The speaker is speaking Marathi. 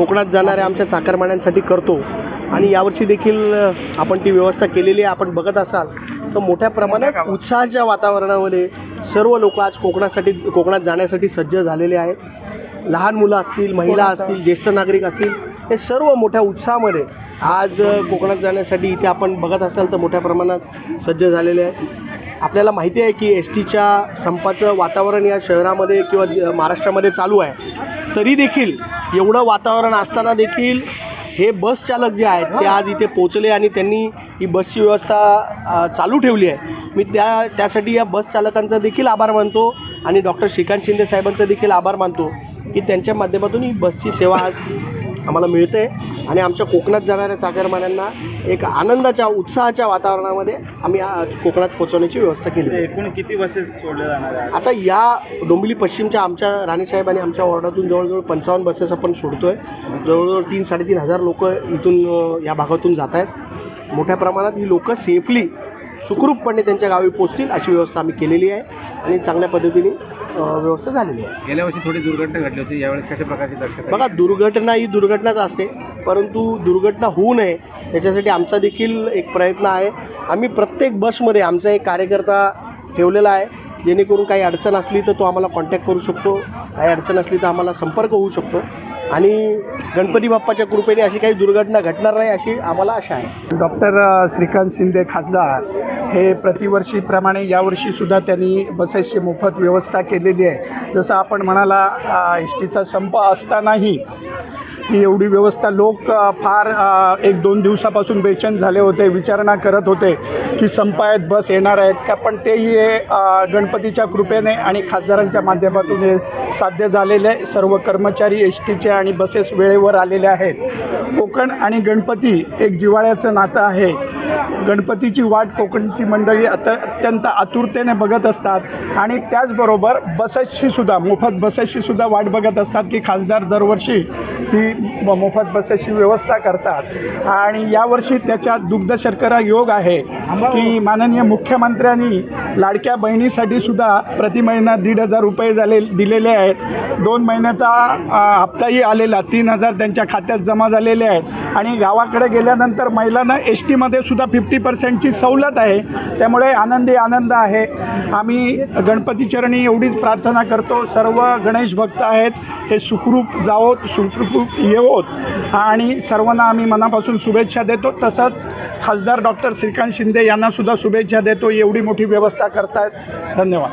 कोकणात जाणाऱ्या आमच्या चाकरमान्यांसाठी करतो. आणि यावर्षी देखील आपण ती व्यवस्था केलेली आहे. आपण बघत असाल तर मोठ्या प्रमाणात उत्साहाच्या वातावरणामध्ये सर्व लोक आज कोकणासाठी कोकणात जाण्यासाठी सज्ज झालेले आहेत. लहान मुलं असतील महिला असतील ज्येष्ठ नागरिक असतील हे सर्व मोठ्या उत्साहामध्ये आज कोकणात जाण्यासाठी इथे आपण बघत असाल तर मोठ्या प्रमाणात सज्ज झालेले आहे आपल्याला माहिती आहे की एस टीच्या संपाचं वातावरण या शहरामध्ये किंवा महाराष्ट्रामध्ये चालू आहे. तरी देखील एवढं वातावरण असताना देखील हे बस चालक जे आहेत ते आज इथे पोचले आणि त्यांनी ही बसची व्यवस्था चालू ठेवली आहे. मी त्या त्यासाठी या बस चालकांचा देखील आभार मानतो आणि डॉक्टर श्रीकांत शिंदे साहेबांचा देखील आभार मानतो की त्यांच्या माध्यमातून ही बसची सेवा आज आम्हाला मिळते आणि आमच्या कोकणात जाणाऱ्या चाकरमान्यांना एक आनंदाच्या उत्साहाच्या वातावरणामध्ये आम्ही कोकणात पोहोचवण्याची व्यवस्था केली. आहे. एकूण किती बसेस सोडल्या जाणार आहे आता या डोंबिवली पश्चिमच्या आमच्या राणेसाहेब आणि आमच्या वॉर्डातून जवळजवळ पंचावन्न बसेस आपण सोडतो आहे जवळजवळ तीन साडेतीन हजार लोक इथून या भागातून जात आहेत. मोठ्या प्रमाणात ही लोकं सेफली सुखरूपपणे त्यांच्या गावी पोचतील अशी व्यवस्था आम्ही केलेली आहे. आणि चांगल्या पद्धतीने व्यवस्था झालेली आहे. गेल्या वर्षी थोडी दुर्घटना घडली होती यावेळेस कशा प्रकारची दक्षता बघा दुर्घटना ही दुर्घटनाच असते परंतु दुर्घटना होऊ नये याच्यासाठी आमचा देखील एक प्रयत्न आहे. आम्ही प्रत्येक बसमध्ये आमचा एक कार्यकर्ता ठेवलेला आहे जेणेकरून काही अडचण असली तर तो आम्हाला कॉन्टॅक्ट करू शकतो काही अडचण असली तर आम्हाला संपर्क होऊ शकतो. आणि गणपती बाप्पाच्या कृपेने अशी काही दुर्घटना घडणार नाही अशी आम्हाला आशा आहे. डॉक्टर श्रीकांत शिंदे खासदार हे प्रतिवर्षीप्रमाणे यावर्षीसुद्धा त्यांनी बसेसची मोफत व्यवस्था केलेली आहे. जसं आपण म्हणाला एस टीचा संप असतानाही ही एवढी व्यवस्था लोक फार एक दोन दिवसापासून बेचैन झाले होते विचारणा करत होते की संप आहेत बस येणार आहेत का? पण तेही हे गणपतीच्या कृपेने आणि खासदारांच्या माध्यमातून हे साध्य झालेले सर्व कर्मचारी एस टीचे आणि बसेस वेळेवर आलेले आहेत. कोकण आणि गणपती एक जिव्हाळ्याचं नातं आहे. गणपतीची वाट कोकणची मंडळी अत अत्यंत आतुरतेने बघत असतात. आणि त्याचबरोबर बसेसशीसुद्धा मोफत बसेसशीसुद्धा वाट बघत असतात की खासदार दरवर्षी ही मोफत बसेसची व्यवस्था करतात. आणि यावर्षी त्याच्यात दुग्ध शर्करा योग आहे. की माननीय मुख्यमंत्र्यांनी लाडक्या बहिणीसाठी सुद्धा प्रति महिना दीड हजार रुपये झाले दिलेले आहेत. दोन महिन्याचा हप्ताही आलेला तीन हजार त्यांच्या खात्यात जमा झालेले आहेत. आणि गावाकडे गेल्यानंतर महिलांना एस टीमध्ये सुद्धा फिफ्टी पर्सेंटची सवलत आहे. त्यामुळे आनंदी आनंद आहे. आम्ही गणपतीचरणी एवढीच प्रार्थना करतो. सर्व गणेश भक्त आहेत. हे सुखरूप जावोत सुखरूप येवोत. आणि सर्वांना आम्ही मनापासून शुभेच्छा देतो. तसंच खासदार डॉक्टर श्रीकांत शिंदे यांनासुद्धा शुभेच्छा देतो. एवढी मोठी व्यवस्था करतायत. धन्यवाद.